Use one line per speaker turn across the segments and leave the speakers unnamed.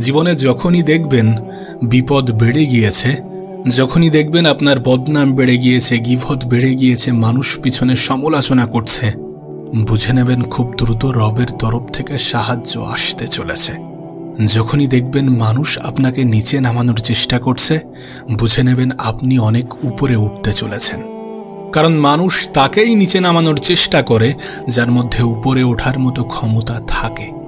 জীবনে যখনই দেখবেন বিপদ বেড়ে গিয়েছে, যখনই দেখবেন আপনার বদনাম বেড়ে গিয়েছে গিভত বেড়ে গিয়েছে, মানুষ পিছনে সমালোচনা করছে, বুঝে নেবেন খুব দ্রুত রবের তরফ থেকে সাহায্য আসতে চলেছে। যখনই দেখবেন মানুষ আপনাকে নিচে নামানোর চেষ্টা করছে, বুঝে নেবেন আপনি অনেক উপরে উঠতে চলেছেন। কারণ মানুষ তাকেই নিচে নামানোর চেষ্টা করে, যার মধ্যে উপরে ওঠার মতো ক্ষমতা থাকে।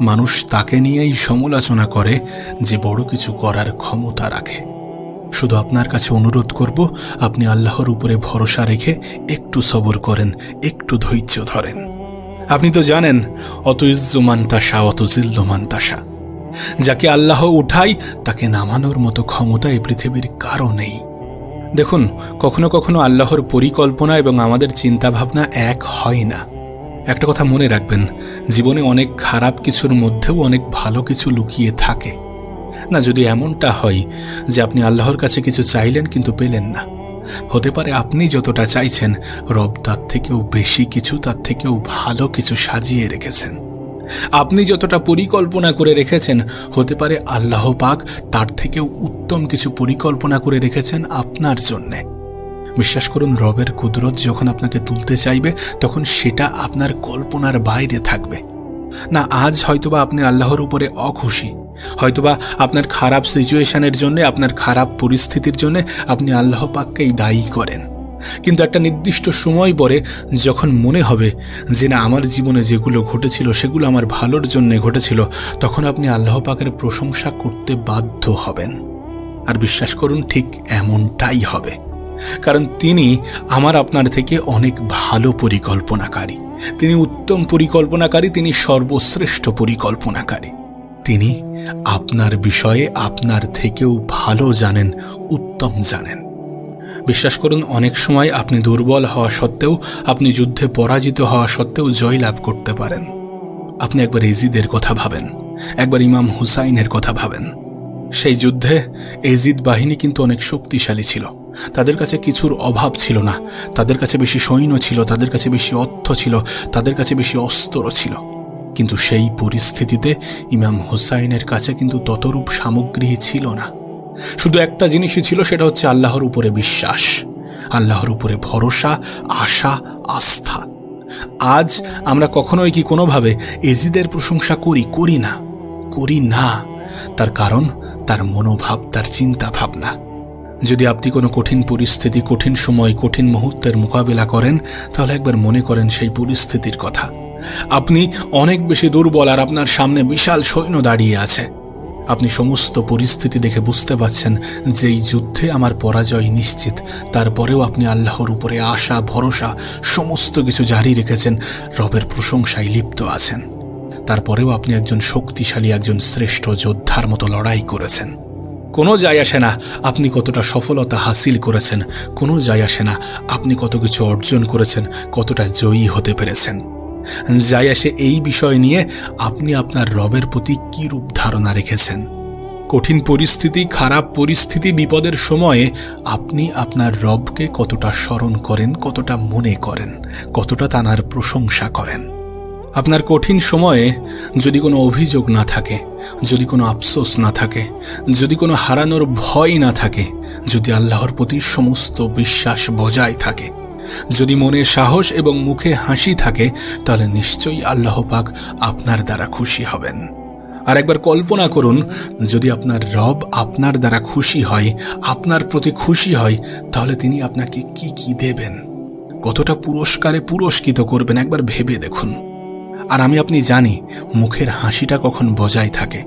মানুষ তাকে নিয়েই সমালোচনা করে যে বড় কিছু করার ক্ষমতা রাখে। শুধু আপনার কাছে অনুরোধ করব, আপনি আল্লাহর উপরে ভরসা রেখে একটু সবর করেন, একটু ধৈর্য ধরেন। আপনি তো জানেন অত ইজ্জুমান তাসা অত তাসা। যাকে আল্লাহ উঠাই, তাকে নামানোর মতো ক্ষমতা এই পৃথিবীর কারও নেই। দেখুন, কখনো কখনো আল্লাহর পরিকল্পনা এবং আমাদের চিন্তাভাবনা এক হয় না। একটা কথা মনে রাখবেন, জীবনে অনেক খারাপ কিছুর মধ্যেও অনেক ভালো কিছু লুকিয়ে থাকে। না, যদি এমনটা হয় যে আপনি আল্লাহর কাছে কিছু চাইলেন কিন্তু পেলেন না, হতে পারে আপনি যতটা চাইছেন, রব তার থেকেও বেশি কিছু, তার থেকেও ভালো কিছু সাজিয়ে রেখেছেন। আপনি যতটা পরিকল্পনা করে রেখেছেন, হতে পারে আল্লাহ পাক তার থেকেও উত্তম কিছু পরিকল্পনা করে রেখেছেন আপনার জন্যে। বিশ্বাস করুন, রবের কুদরত যখন আপনাকে তুলতে চাইবে, তখন সেটা আপনার কল্পনার বাইরে থাকবে। না, আজ হয়তোবা আপনি আল্লাহর উপরে অখুশি। হয়তোবা আপনার খারাপ সিচুয়েশনের জন্য, আপনার খারাপ পরিস্থিতির জন্য আপনি আল্লাহ পাককেই দায়ী করেন। কিন্তু একটা নির্দিষ্ট সময় পরে যখন মনে হবে যে, না, আমার জীবনে যেগুলো ঘটেছিল, সেগুলো আমার ভালোর জন্য ঘটেছিল, তখন আপনি আল্লাহ পাকের প্রশংসা করতে বাধ্য হবেন। আর বিশ্বাস করুন, ঠিক এমনটাই হবে। কারণ তিনি আমার আপনার থেকে অনেক ভালো পরিকল্পনাকারী। তিনি উত্তম পরিকল্পনাকারী, তিনি সর্বশ্রেষ্ঠ পরিকল্পনাকারী। তিনি আপনার বিষয়ে আপনার থেকেও ভালো জানেন, উত্তম জানেন। বিশ্বাস করুন, অনেক সময় আপনি দুর্বল হওয়া সত্ত্বেও, আপনি যুদ্ধে পরাজিত হওয়া সত্ত্বেও জয় লাভ করতে পারেন। আপনি একবার এজিদের কথা ভাবেন, একবার ইমাম হুসাইনের কথা ভাবেন। সেই যুদ্ধে এজিদ বাহিনী কিন্তু অনেক শক্তিশালী ছিল। তাদের কাছে কিছুর অভাব ছিল না। তাদের কাছে বেশি সৈন্য ছিল, তাদের কাছে বেশি অর্থ ছিল, তাদের কাছে বেশি অস্ত্র ছিল। কিন্তু সেই পরিস্থিতিতে ইমাম হুসাইনের কাছে কিন্তু ততরূপ সামগ্রী ছিল না। শুধু একটা জিনিসই ছিল, সেটা হচ্ছে আল্লাহর উপরে বিশ্বাস। আল্লাহর উপরে ভরসা, আশা, আস্থা। আজ আমরা কখনোই কি কোনোভাবে এজিদের প্রশংসা করি করি না? করি না। তার কারণ, তার মনোভাব, তার চিন্তা ভাবনা যদি আপনি কোনো কঠিন পরিস্থিতি, কঠিন সময়, কঠিন মুহূর্তের মোকাবিলা করেন, তাহলে একবার মনে করেন সেই পরিস্থিতির কথা। আপনি অনেক বেশি দুর্বল আর আপনার সামনে বিশাল সৈন্য দাঁড়িয়ে আছে। আপনি সমস্ত পরিস্থিতি দেখে বুঝতে পারছেন যে এই যুদ্ধে আমার পরাজয় নিশ্চিত। তারপরেও আপনি আল্লাহর উপরে আশা, ভরসা, সমস্ত কিছু জারি রেখেছেন, রবের প্রশংসায় লিপ্ত আছেন। তারপরেও আপনি একজন শক্তিশালী, একজন শ্রেষ্ঠ যোদ্ধার মতো লড়াই করেছেন। কোনো যায় আসে না। আপনি কতটা সফলতা হাসিল করেছেন, কোনো যায় আসে না। আপনি কত কিছু অর্জন করেছেন, কতটা জয়ী হতে পেরেছেন। যায় আসে এই বিষয় নিয়ে আপনি আপনার রবের প্রতি কী রূপ ধারণা রেখেছেন? কঠিন পরিস্থিতি, খারাপ পরিস্থিতি, বিপদের সময়ে আপনি আপনার রবকে কতটা স্মরণ করেন, কতটা মনে করেন, কতটা তানার প্রশংসা করেন? আপনার কঠিন সময়ে যদি কোনো অভিযোগ না থাকে, যদি কোনো আফসোস না থাকে, যদি কোনো হারানোর ভয় না থাকে, যদি আল্লাহর প্রতি সমস্ত বিশ্বাস বজায় থাকে, যদি মনে সাহস এবং মুখে হাসি থাকে, তাহলে নিশ্চয়ই আল্লাহ পাক আপনার দ্বারা খুশি হবেন। আর একবার কল্পনা করুন, যদি আপনার রব আপনার দ্বারা খুশি হয়, আপনার প্রতি খুশি হয়, তাহলে তিনি আপনাকে কি কি দেবেন? কতটা পুরস্কারে পুরস্কৃত করবেন একবার ভেবে দেখুন। আর আমি আপনি জানি, মুখের হাসিটা কখন বজায় থাকে।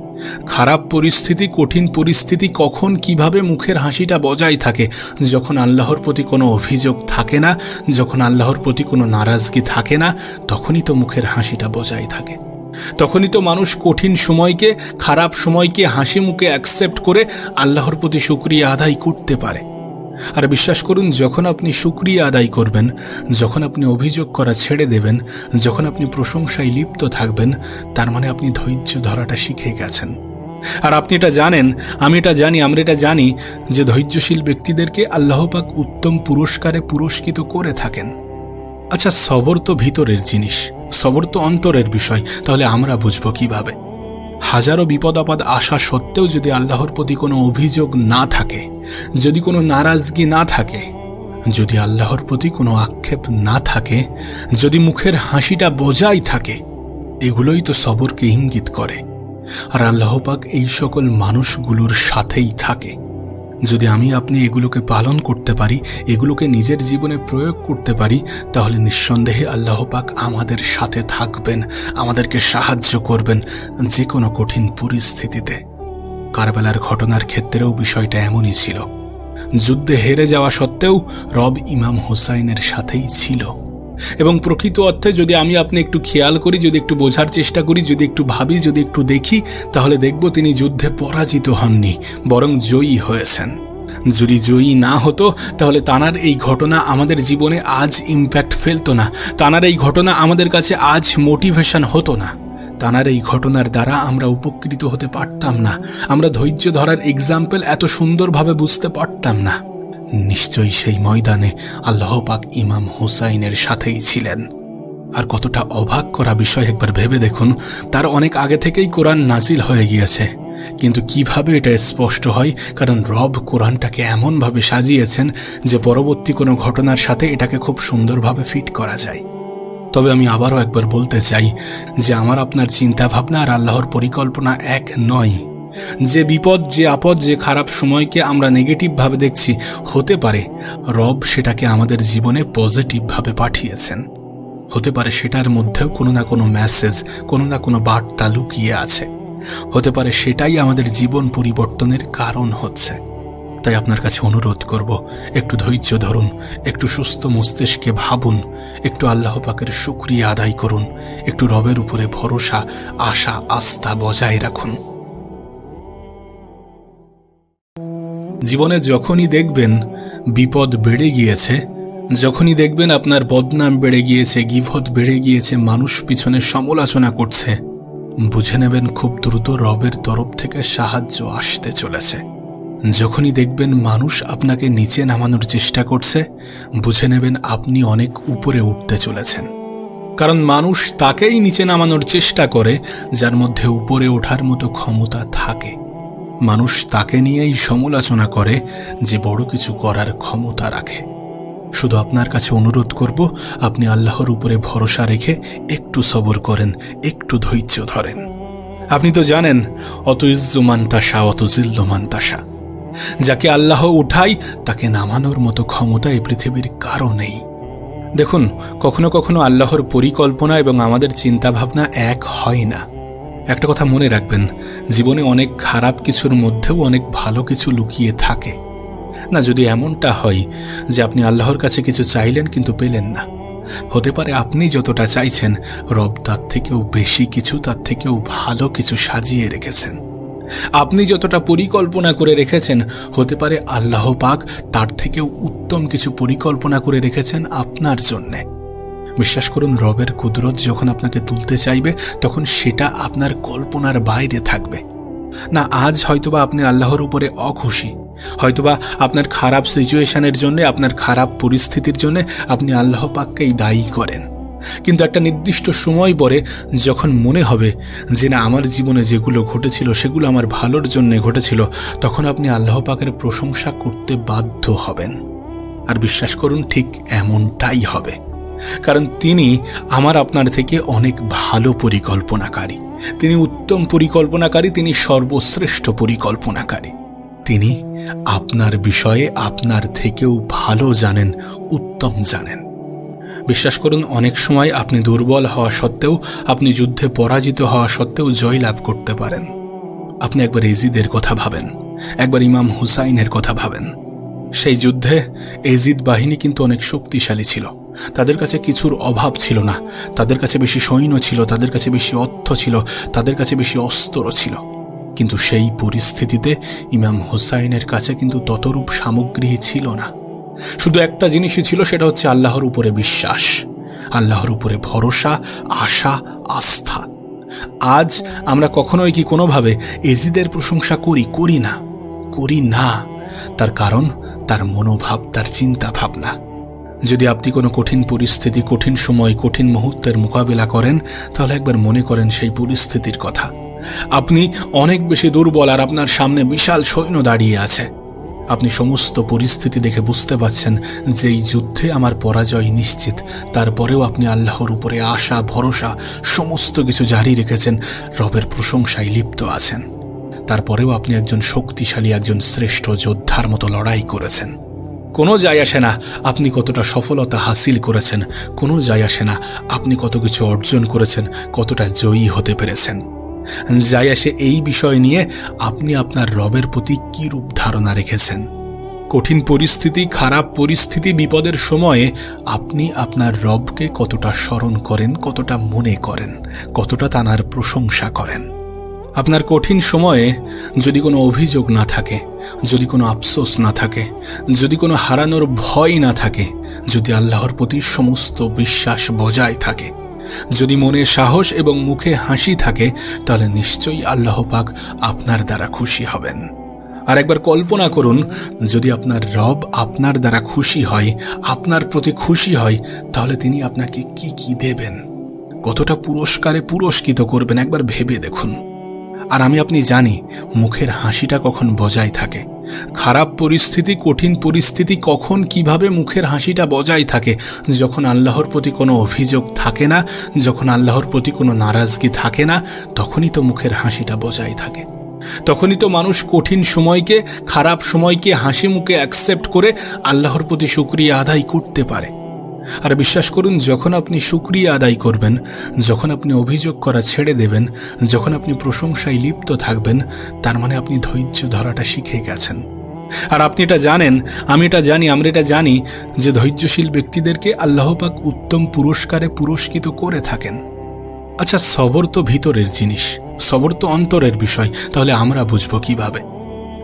খারাপ পরিস্থিতি, কঠিন পরিস্থিতি কখন কীভাবে মুখের হাসিটা বজায় থাকে, যখন আল্লাহর প্রতি কোনো অভিযোগ থাকে না, যখন আল্লাহর প্রতি কোনো নারাজগি থাকে না, তখনই তো মুখের হাসিটা বজায় থাকে। তখনই তো মানুষ কঠিন সময়কে, খারাপ সময়কে, হাসি মুখে অ্যাকসেপ্ট করে আল্লাহর প্রতি শুক্রিয়া আদায় করতে পারে। আর বিশ্বাস করুন, যখন আপনি সুক্রিয়া আদায় করবেন, যখন আপনি অভিযোগ করা ছেড়ে দেবেন, যখন আপনি প্রশংসায় লিপ্ত থাকবেন, তার মানে আপনি ধৈর্য ধরাটা শিখে গেছেন। আর আপনি এটা জানেন, আমি এটা জানি, আমরা এটা জানি যে ধৈর্যশীল ব্যক্তিদেরকে আল্লাহপাক উত্তম পুরস্কারে পুরস্কৃত করে থাকেন। আচ্ছা সবর তো ভিতরের জিনিস, সবর তো অন্তরের বিষয়, তাহলে আমরা বুঝব কীভাবে? হাজারো বিপদ আপদ আসা সত্ত্বেও যদি আল্লাহর প্রতি কোনো অভিযোগ না থাকে, যদি কোনো নারাজগি না থাকে, যদি আল্লাহর প্রতি কোনো আক্ষেপ না থাকে, যদি মুখের হাসিটা বোঝাই থাকে, এগুলোই তো সবরকে ইঙ্গিত করে। আর আল্লাহপাক এই সকল মানুষগুলোর সাথেই থাকে। যদি আমি আপনি এগুলোকে পালন করতে পারি, এগুলোকে নিজের জীবনে প্রয়োগ করতে পারি, তাহলে নিঃসন্দেহে আল্লাহ পাক আমাদের সাথে থাকবেন, আমাদেরকে সাহায্য করবেন যে কোনো কঠিন পরিস্থিতিতে। কারবেলার ঘটনার ক্ষেত্রেও বিষয়টা এমনই ছিল। যুদ্ধে হেরে যাওয়া সত্ত্বেও রব ইমাম হুসাইনের সাথেই ছিল। এবং প্রকৃত অর্থে যদি আমি আপনি একটু খেয়াল করি, যদি একটু বোঝার চেষ্টা করি, যদি একটু ভাবি, যদি একটু দেখি, তাহলে দেখব তিনি যুদ্ধে পরাজিত হননি, বরং জয়ী হয়েছেন। যদি জয়ী না হতো, তাহলে তানার এই ঘটনা আমাদের জীবনে আজ ইম্প্যাক্ট ফেলতো না। তানার এই ঘটনা আমাদের কাছে আজ মোটিভেশন হতো না। তানার এই ঘটনার দ্বারা আমরা উপকৃত হতে পারতাম না। আমরা ধৈর্য ধরার এক্সাম্পল এত সুন্দরভাবে বুঝতে পারতাম না। নিশ্চয়ই সেই ময়দানে আল্লাহ পাক ইমাম হুসাইনের সাথেই ছিলেন। আর কতটা অবাক করা বিষয় একবার ভেবে দেখুন, তার অনেক আগে থেকেই কোরআন নাজিল হয়ে গিয়েছে। কিন্তু কীভাবে এটা স্পষ্ট হয়? কারণ রব কোরআনটাকে এমনভাবে সাজিয়েছেন যে পরবর্তী কোনো ঘটনার সাথে এটাকে খুব সুন্দরভাবে ফিট করা যায়। তবে আমি আবারও একবার বলতে চাই যে আমার আপনার চিন্তা ভাবনা আর আল্লাহর পরিকল্পনা এক নয়। যে বিপদ, যে আপদ, যে খারাপ সময়কে আমরা নেগেটিভভাবে দেখছি, হতে পারে রব সেটাকে আমাদের জীবনে পজিটিভভাবে পাঠিয়েছেন। হতে পারে সেটার মধ্যেও কোনো না কোনো মেসেজ কোনো না কোনো বার্তা লুকিয়ে আছে। হতে পারে সেটাই আমাদের জীবন পরিবর্তনের কারণ হচ্ছে। তাই আপনার কাছে অনুরোধ করব, একটু ধৈর্য ধরুন, একটু সুস্থ মস্তিষ্কে ভাবুন, একটু আল্লাহ পাকের শুক্রিয়া আদায় করুন, একটু রবের উপরে ভরসা, আশা, আস্থা বজায় রাখুন। জীবনে যখনই দেখবেন বিপদ বেড়ে গিয়েছে, যখনই দেখবেন আপনার বদনাম বেড়ে গিয়েছে গিভত বেড়ে গিয়েছে, মানুষ পিছনে সমালোচনা করছে, বুঝে নেবেন খুব দ্রুত রবের তরফ থেকে সাহায্য আসতে চলেছে। যখনই দেখবেন মানুষ আপনাকে নিচে নামানোর চেষ্টা করছে, বুঝে নেবেন আপনি অনেক উপরে উঠতে চলেছেন। কারণ মানুষ তাকেই নিচে নামানোর চেষ্টা করে, যার মধ্যে উপরে ওঠার মতো ক্ষমতা থাকে। মানুষ তাকে নিয়েই সমালোচনা করে যে বড় কিছু করার ক্ষমতা রাখে। শুধু আপনার কাছে অনুরোধ করব, আপনি আল্লাহর উপরে ভরসা রেখে একটু সবর করেন, একটু ধৈর্য ধরেন। আপনি তো জানেন, অত ইজ্জুমান্তাসা অত জিল্লমান্তাসা যাকে আল্লাহ উঠাই, তাকে নামানোর মতো ক্ষমতা এই পৃথিবীর কারও নেই। দেখুন, কখনো কখনো আল্লাহর পরিকল্পনা এবং আমাদের চিন্তাভাবনা এক হয় না। একটা কথা মনে রাখবেন, জীবনে অনেক খারাপ কিছুর মধ্যেও অনেক ভালো কিছু লুকিয়ে থাকে। না, যদি এমনটা হয় যে আপনি আল্লাহর কাছে কিছু চাইলেন কিন্তু পেলেন না, হতে পারে আপনি যতটা চাইছেন, রব তার থেকেও বেশি কিছু, তার থেকেও ভালো কিছু সাজিয়ে রেখেছেন। আপনি যতটা পরিকল্পনা করে রেখেছেন, হতে পারে আল্লাহ পাক তার থেকেও উত্তম কিছু পরিকল্পনা করে রেখেছেন আপনার জন্যে। বিশ্বাস করুন, রবের কুদরত যখন আপনাকে তুলতে চাইবে, তখন সেটা আপনার কল্পনার বাইরে থাকবে। না, আজ হয়তোবা আপনি আল্লাহর উপরে অখুশি। হয়তোবা আপনার খারাপ সিচুয়েশনের জন্য, আপনার খারাপ পরিস্থিতির জন্য আপনি আল্লাহ পাককেই দায়ী করেন। কিন্তু একটা নির্দিষ্ট সময় পরে যখন মনে হবে যে, না, আমার জীবনে যেগুলো ঘটেছিল, সেগুলো আমার ভালোর জন্য ঘটেছিল, তখন আপনি আল্লাহ পাকের প্রশংসা করতে বাধ্য হবেন। আর বিশ্বাস করুন, ঠিক এমনটাই হবে। কারণ তিনি আমার আপনার থেকে অনেক ভালো পরিকল্পনাকারী। তিনি উত্তম পরিকল্পনাকারী, তিনি সর্বশ্রেষ্ঠ পরিকল্পনাকারী। তিনি আপনার বিষয়ে আপনার থেকেও ভালো জানেন, উত্তম জানেন। বিশ্বাস করুন, অনেক সময় আপনি দুর্বল হওয়া সত্ত্বেও, আপনি যুদ্ধে পরাজিত হওয়া সত্ত্বেও জয় লাভ করতে পারেন। আপনি একবার এজিদের কথা ভাবেন, একবার ইমাম হুসাইনের কথা ভাবেন। সেই যুদ্ধে এজিদ বাহিনী কিন্তু অনেক শক্তিশালী ছিল। তাদের কাছে কিছুর অভাব ছিল না। তাদের কাছে বেশি সৈন্য ছিল, তাদের কাছে বেশি অর্থ ছিল, তাদের কাছে বেশি অস্ত্র ছিল। কিন্তু সেই পরিস্থিতিতে ইমাম হুসাইনের কাছে কিন্তু ততরূপ সামগ্রী ছিল না। শুধু একটা জিনিসই ছিল, সেটা হচ্ছে আল্লাহর উপরে বিশ্বাস। আল্লাহর উপরে ভরসা, আশা, আস্থা। আজ আমরা কখনোই কি কোনোভাবে এজিদের প্রশংসা করি করি না? করি না। তার কারণ, তার মনোভাব, তার চিন্তা ভাবনা যদি আপনি কোনো কঠিন পরিস্থিতি, কঠিন সময়, কঠিন মুহূর্তের মোকাবিলা করেন, তাহলে একবার মনে করেন সেই পরিস্থিতির কথা। আপনি অনেক বেশি দুর্বল আর আপনার সামনে বিশাল সৈন্য দাঁড়িয়ে আছে। আপনি সমস্ত পরিস্থিতি দেখে বুঝতে পাচ্ছেন যে এই যুদ্ধে আমার পরাজয় নিশ্চিত। তারপরেও আপনি আল্লাহর উপরে আশা, ভরসা, সমস্ত কিছু জারি রেখেছেন। রবের প্রশংসায় লিপ্ত আছেন। তারপরেও আপনি একজন শক্তিশালী, একজন শ্রেষ্ঠ যোদ্ধার মতো লড়াই করেছেন। কোনো যায় আসে না। আপনি কতটা সফলতা হাসিল করেছেন, কোনো যায় আসে না। আপনি কত কিছু অর্জন করেছেন, কতটা জয়ী হতে পেরেছেন। যায় আসে এই বিষয় নিয়ে আপনি আপনার রবের প্রতি কী রূপ ধারণা রেখেছেন? কঠিন পরিস্থিতি, খারাপ পরিস্থিতি, বিপদের সময়ে আপনি আপনার রবকে কতটা স্মরণ করেন, কতটা মনে করেন, কতটা তানার প্রশংসা করেন? আপনার কঠিন সময়ে যদি কোনো অভিযোগ না থাকে, যদি কোনো আফসোস না থাকে, যদি কোনো হারানোর ভয় না থাকে, যদি আল্লাহর প্রতি সমস্ত বিশ্বাস বজায় থাকে, যদি মনে সাহস এবং মুখে হাসি থাকে, তাহলে নিশ্চয়ই আল্লাহ পাক আপনার দ্বারা খুশি হবেন। আর একবার কল্পনা করুন, যদি আপনার রব আপনার দ্বারা খুশি হয়, আপনার প্রতি খুশি হয়, তাহলে তিনি আপনাকে কি কি দেবেন? কতটা পুরস্কারে পুরস্কৃত করবেন? একবার ভেবে দেখুন। আর আমি আপনি জানি, মুখের হাসিটা কখন বজায় থাকে। খারাপ পরিস্থিতি, কঠিন পরিস্থিতি কখন কীভাবে মুখের হাসিটা বজায় থাকে, যখন আল্লাহর প্রতি কোনো অভিযোগ থাকে না, যখন আল্লাহর প্রতি কোনো নারাজগি থাকে না, তখনই তো মুখের হাসিটা বজায় থাকে। তখনই তো মানুষ কঠিন সময়কে, খারাপ সময়কে, হাসি মুখে অ্যাকসেপ্ট করে আল্লাহর প্রতি শুক্রিয়া আদায় করতে পারে। আর বিশ্বাস করুন, যখন আপনি সুক্রিয়া আদায় করবেন, যখন আপনি অভিযোগ করা ছেড়ে দেবেন, যখন আপনি প্রশংসায় লিপ্ত থাকবেন, তার মানে আপনি ধৈর্য ধরাটা শিখে গেছেন। আর আপনি এটা জানেন, আমি এটা জানি, আমরা এটা জানি যে ধৈর্যশীল ব্যক্তিদেরকে আল্লাহপাক উত্তম পুরস্কারে পুরস্কৃত করে থাকেন। আচ্ছা সবর তো ভিতরের জিনিস, সবর তো অন্তরের বিষয়, তাহলে আমরা বুঝব কীভাবে?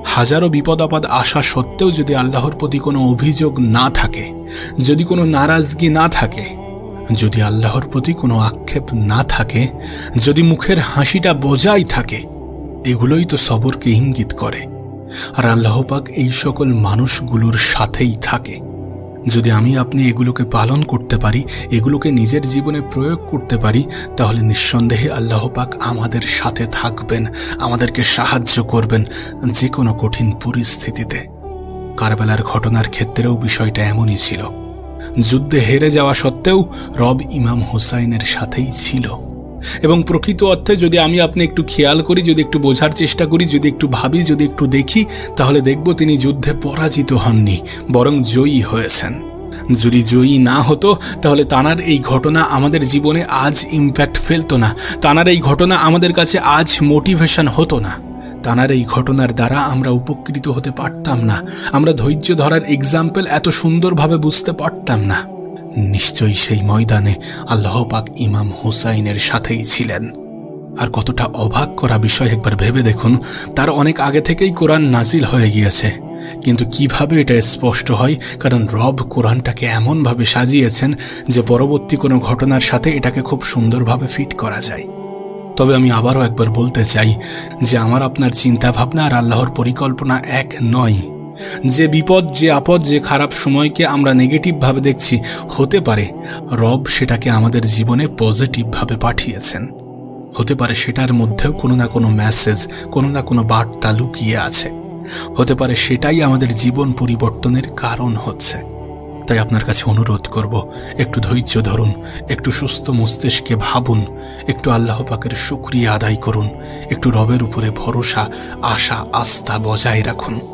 হাজারো বিপদ আপদ আসা সত্ত্বেও যদি আল্লাহর প্রতি কোনো অভিযোগ না থাকে, যদি কোনো নারাজগি না থাকে, যদি আল্লাহর প্রতি কোনো আক্ষেপ না থাকে, যদি মুখের হাসিটা বোঝাই থাকে, এগুলোই তো সবরকে ইঙ্গিত করে। আর আল্লাহপাক এই সকল মানুষগুলোর সাথেই থাকে। যদি আমি আপনি এগুলোকে পালন করতে পারি, এগুলোকে নিজের জীবনে প্রয়োগ করতে পারি, তাহলে নিঃসন্দেহে আল্লাহ পাক আমাদের সাথে থাকবেন, আমাদেরকে সাহায্য করবেন যে কোনো কঠিন পরিস্থিতিতে। কারবেলার ঘটনার ক্ষেত্রেও বিষয়টা এমনই ছিল। যুদ্ধে হেরে যাওয়া সত্ত্বেও রব ইমাম হুসাইনের সাথেই ছিল। এবং প্রকৃত অর্থে যদি আমি আপনি একটু খেয়াল করি, যদি একটু বোঝার চেষ্টা করি, যদি একটু ভাবি, যদি একটু দেখি, তাহলে দেখব তিনি যুদ্ধে পরাজিত হননি, বরং জয়ী হয়েছেন। যদি জয়ী না হতো, তাহলে তানার এই ঘটনা আমাদের জীবনে আজ ইম্প্যাক্ট ফেলতো না। তানার এই ঘটনা আমাদের কাছে আজ মোটিভেশন হতো না। তানার এই ঘটনার দ্বারা আমরা উপকৃত হতে পারতাম না। আমরা ধৈর্য ধরার এক্সাম্পল এত সুন্দরভাবে বুঝতে পারতাম না। নিশ্চয়ই সেই ময়দানে আল্লাহ পাক ইমাম হুসাইনের সাথেই ছিলেন। আর কতটা অবাক করা বিষয় একবার ভেবে দেখুন, তার অনেক আগে থেকেই কোরআন নাজিল হয়ে গিয়েছে। কিন্তু কীভাবে এটা স্পষ্ট হয়? কারণ রব কোরআনটাকে এমনভাবে সাজিয়েছেন যে পরবর্তী কোনো ঘটনার সাথে এটাকে খুব সুন্দরভাবে ফিট করা যায়। তবে আমি আবারও একবার বলতে চাই যে আমার আপনার চিন্তাভাবনা আর আল্লাহর পরিকল্পনা এক নয়। যে বিপদ, যে আপদ, যে খারাপ সময়কে আমরা নেগেটিভভাবে দেখছি, হতে পারে রব সেটাকে আমাদের জীবনে পজিটিভভাবে পাঠিয়েছেন। হতে পারে সেটার মধ্যেও কোনো না কোনো মেসেজ কোনো না কোনো বার্তা লুকিয়ে আছে। হতে পারে সেটাই আমাদের জীবন পরিবর্তনের কারণ হচ্ছে। তাই আপনার কাছে অনুরোধ করব, একটু ধৈর্য ধরুন, একটু সুস্থ মস্তিষ্কে ভাবুন, একটু আল্লাহ পাকের শুক্রিয়া আদায় করুন, একটু রবের উপরে ভরসা, আশা, আস্থা বজায় রাখুন।